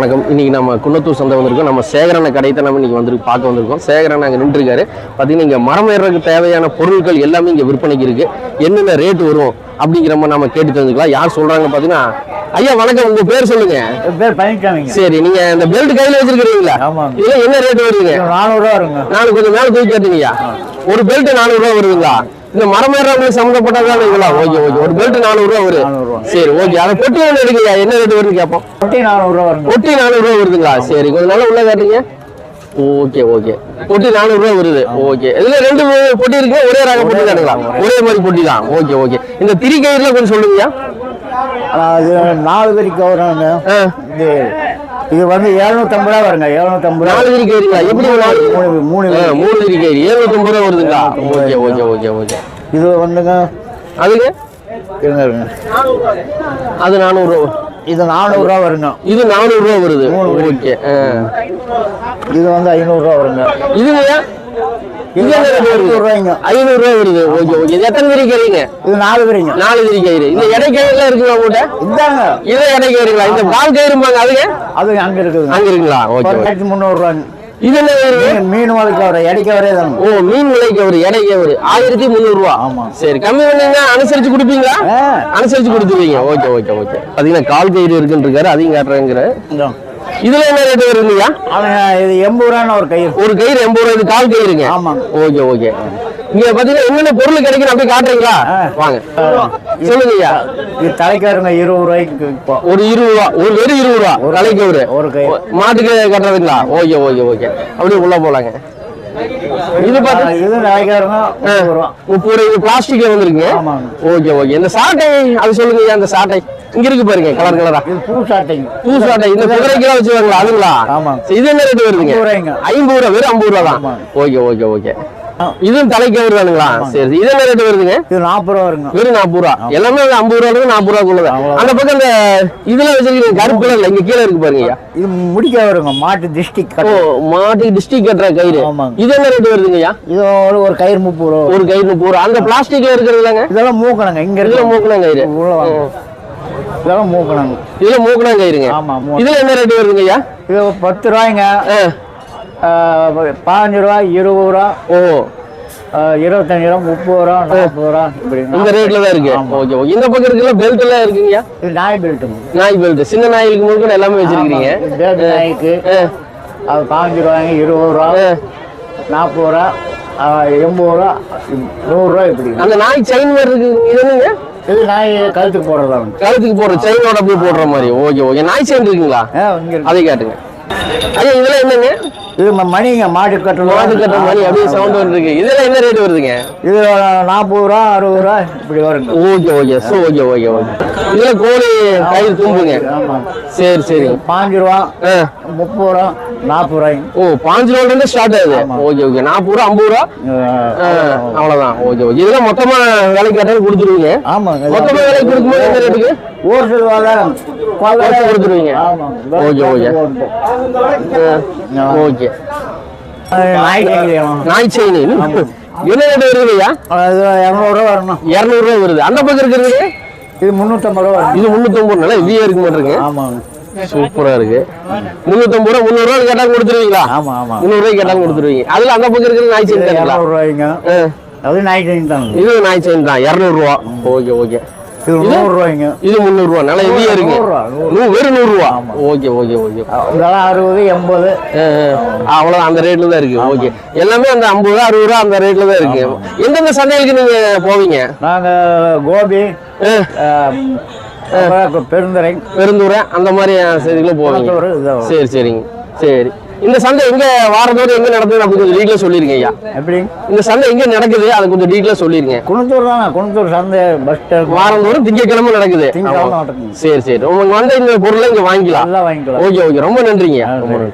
வணக்கம். இன்னைக்கு நம்ம குன்னத்தூர் சந்தை வந்திருக்கோம். நம்ம சேகரனை கடை தான் நம்ம இன்னைக்கு வந்து பார்க்க வந்திருக்கோம். சேகரன் அங்கே நின்றுருக்காரு. பார்த்தீங்கன்னா இங்கே மரம் ஏறுறதுக்கு தேவையான பொருட்கள் எல்லாமே இங்கே விற்பனைக்கு இருக்கு. என்னென்ன ரேட் வரும் அப்படிங்கிற மாதிரி நம்ம கேட்டு தெரிஞ்சுக்கலாம். யார் சொல்றாங்க பார்த்தீங்கன்னா ஐயா வணக்கம். உங்க பேர் சொல்லுங்க. பேர் சரி நீங்க இந்த பெல்ட் கையில வச்சிருக்கீங்களா ஆமாங்க. இதுல என்ன ரேட் வருதுங்க? நானூறுரூவா வருங்க. நானு கொஞ்சம் மேல தூக்கி கேட்டீங்கய்யா ஒரு பெல்ட் நானூறு ரூபா வருதுங்களா? இந்த மரம் ஏறவங்களுக்கு சம்மந்தப்பட்டதான் இல்லைங்களா ஓகே ஓகே. ஒரு பெல்ட் நானூறு ரூபா வருது 400 ரூபா. சரி ஓகே. அதை பொட்டி ஒன்று எடுங்கய்யா என்ன ரேட் வருதுன்னு கேட்போம். பொட்டி நானூறு ரூபா வருதுங்களா? சரி கொஞ்சம் நல்லா உள்ள காட்டுங்க. Okay okay. பொட்டி நானூறு ரூபா வருது ஓகே. இதுல ரெண்டு பொட்டி இருக்கு ஒரே ரக பொட்டி தானுங்களா? ஒரே மாதிரி பொட்டி தான். Okay okay. இந்த திரி கயிறுல கொஞ்சம் சொல்லுங்கய்யா. நாலு பேருக்கு வருங்க இது வந்து எழுநூத்தம்பது ரூபா வருங்க எழுநூத்தம்பது ரூபா. நாலு கயிறுங்களா எப்படி மூணு மூணு மூணு திரி. கயிறு ஏழுநூத்தம்பது ரூபா வருதுங்களா ஓகே ஓகே ஓகே ஓகே இது வந்துங்க அதுங்க? இருங்க இருங்க. அது நானூறு இது நானூறுரூவா வருங்க. இது நானூறு ரூபா வருது. ஓகே. இது வந்து ஐநூறுரூவா வருங்க. இதுங்கய்யா ஐநூறுரூவாய்ங்க ஐநூறு ரூபா வருது. ஓகே ஓகே எத்தனை திரி கயிறுங்க இது நாலு பேருங்க நாலு திரி கயிறு இந்த எடை கயிறுலாம் இருக்குங்களா உங்கள்கிட்ட? இதாங்க இதே எடை கயிறுங்களா இந்த கால் கயிறும்பாங்க அதுங்க? அது அங்கே இருக்குங்களா? ஓகே ஆயிரத்தி முந்நூறுரூவாங்க இது என்ன மீன் வளர்க்க வர இடைக்க வரே தாங்க ஓ மீன் விலைக்கு ஒரு எடை கயிறு ஆயிரத்தி முந்நூறு ரூபா ஆமா. சரி கம்மி பண்ணீங்க. அனுசரிச்சு கொடுப்பீங்களா? அனுசரிச்சு கொடுத்துருவீங்க. Okay okay okay. பாத்தீங்கன்னா கால் கயிறு இருக்குன்னு இருக்காரு அதையும் காட்டுறேங்கிற. இதுல என்ன ரேட் வருதுங்கய்யா இது எண்பது ரூபான்னு ஒரு கயிறு. ஒரு கயிறு எண்பது ரூபா இது கால் கயிறுங்க? ஆமாங்க. Okay okay. இங்க பாத்தீங்கன்னா என்னென்ன பொருள் கிடைக்கும் அப்படியே காட்டுறீங்களா. வாங்க. சொல்லுங்கய்யா இது தலைக்காருங்க இருபது ரூபாய்க்கு ஒரு இருபது ரூபா ஒரு வெறும் இருபது ரூபா ஒரு தலைக்கு ஒரு ஒரு. மாட்டுக்கு கட்டுறதுங்களா? Okay okay okay. அப்படியே உள்ள போலாங்க. இது பார்த்தா இது தலைக்காருங்க முப்பது ரூபா. பிளாஸ்டிக்ல வந்துருக்குங்க. Okay okay. இந்த சாட்டை அது சொல்லுங்க அந்த சாட்டை. இங்க இருக்கு பாருங்க கலர் கலரா இது பூ சாட்டைங்க பூ சாட்டை இந்த குதிரைக்கெல்லாம் வச்சுருவாங்களா அதுங்களா. சரி, இது என்ன ரேட் வருதுங்க? ஐம்பது. ஐம்பது ரூபா வெறும் ஐம்பது ரூபா தான். Okay okay okay. இதுவும் தலைக்கு வருதானுங்களா சரி இது என்ன ரேட் வருதுங்க? இது நாற்பது ரூபா வருங்க. வெறும் நாற்பது ரூபா. எல்லாமே ஐம்பது ரூபா நாற்பது அவ்வளவுதான். அந்த பக்கம் இந்த இதுல வச்சிருக்கீங்க கருப்பு கலர்ல இங்க கீழே இருக்கு பாருங்க. இது முடிக்க வருங்க. மாட்டு டிஸ்ட்ரிக்ட் ஓ மாட்டுக்கு டிஸ்ட்ரிக் கட்டுற கயிறு. இது என்ன ரேட் வருதுங்கய்யா இது ஒரு கயிறு முப்பது ரூபா ஒரு கயிறு முப்பது ரூபா. அந்த பிளாஸ்டிக்ல இருக்கிறதுலங்க? இதெல்லாம் மூக்கணுங்க. இங்க இதுல இருக்கு மூக்கணம் கயிறு. இதெல்லாம் மூக்கணுங்க. இதுல மூக்கணம் கயிறுங்க ஆமா மூ- இதுல என்ன ரேட் வருதுங்கய்யா இது பத்து ரூபாய்ங்க. பதினஞ்சு ரூபா இருபது ரூபா ஓ. ஆ, இருபத்தஞ்சு ரூபா முப்பது ரூபா நாற்பது ரூபா இப்படி இந்த ரேட்ல தான் இருக்கு. Okay okay. இந்த பக்கம் இருக்குல்ல பெல்ட் எல்லாம் இருக்குங்கய்யா இது நாய் பெல்ட்டுங்க நாய் பெல்ட் சின்ன நாய்களுக்கு முழுக்க எல்லாமே வச்சிருக்கீங்க பேபி நாய்க்கு. அது பதினஞ்சு ரூபாய்ங்க இருபது ரூபா. நாற்பது ரூபா எண்பது ரூபா நூறுரூவா இப்படி அந்த நாய் செயின் மாதிரி இருக்கு இது என்னங்க? இது நாய் கழுத்துக்கு போடுறதாங்க கழுத்துக்கு போடுற செயினோட அப்படியே போடுற மாதிரி. Okay okay. நாய் செயின் இருக்குங்களா? அதை காட்டுங்க. ஐயா இதெல்லாம் என்னங்க? இது மணிங்க மாட்டு கட்டல் மாடு கட்டுற மாதிரி அப்படியே சவுண்ட் வந்துருக்கு. இதெல்லாம் என்ன ரேட் வருதுங்க? இது நாற்பது ரூபா அறுபது ரூபா இப்படி வருங்க okay okay so okay okay okay. இதுல கோழி கயிறு தூங்குங்க. சரி சரி. பாஞ்சு ரூபா. முப்பது ரூபா நாற்பது ரூபாய்ங்க. ஓ பாஞ்சு ரூபால இருந்து ஸ்டார்ட் ஆகுது. Okay okay. நாற்பது ரூபா ஐம்பது ரூபா? ஆ, அவ்வளவுதான். Okay okay. இதெல்லாம் மொத்தமா விலைக்கு கேட்டாலும் கொடுத்துருவீங்க? ஆமாங்க மொத்தமா விலைக்கு கொடுக்கும்போது எந்த ரேட்டுக்கு செல்வாங்க குறைச்சு கொடுத்துருவீங்க. Okay, okay. ஓகே. நாய் செயின். என்ன ரேட் அது இரநூறுவா வரணும். இரநூறு ரூபா வருது. அந்த பக்கம் இருக்கிறது இது முந்நூற்றம்பது ரூபா இது முந்நூத்தம்பது நல்லா ஹெவியா இருக்க மாட்டிருக்கு சூப்பரா இருக்கு. முந்நூத்தம்பது ரூபா முந்நூறு கொடுத்துருவீங்களா? முந்நூறு ரூபாய்க்கு கேட்டா கொடுத்துருவீங்க. அதுல அந்த பக்கம் இருக்கிறது நாய் செயின் அது நாய் செயின் தாங்க இது நாய் செயின் தான். இரநூறு ரூபா. Okay okay. இது நூறுரூவாய்ங்க. இது முந்நூறு ரூபா நல்லா ஹெவியா இருக்கு. நூறுரூவா. நூ- வெறும் நூறு ரூபா ஓகே ஓகே ஓகே. இதெல்லாம் அறுபது எண்பது. அவ்வளவு அந்த ரேட்ல தான் இருக்கு. ஓகே. எல்லாமே அந்த ஐம்பது அறுபது ரூபா அந்த ரேட்ல தான் இருக்கு. எந்தெந்த சந்தைகளுக்கு நீங்க போவீங்க? நாங்கள் கோபி பெருந்துறை. பெருந்தூரை அந்த மாதிரி செய்திகளும் போவீங்க. சரி சரிங்க. சரி. இந்த சந்தை எங்க வாரத்தோடு எங்க நடக்குது அப்படி கொஞ்சம் டீட்டெயிலாக சொல்லிருங்க ஐயா. எப்படி? இந்த சந்தை எங்க நடக்குது அதை கொஞ்சம் டீட்டெயிலாக சொல்லிருங்க. குணத்தூர் தானே? குணத்தூர் சந்தை பஸ் வாரந்தோறும் திங்கக்கிழமை நடக்குது. சரி சரி. உங்களுக்கு வந்த இந்த பொருளை இங்க வாங்கிக்கலாம். வாங்கிக்கலாம். Okay okay. ரொம்ப நன்றிங்க ரொம்ப நன்றி.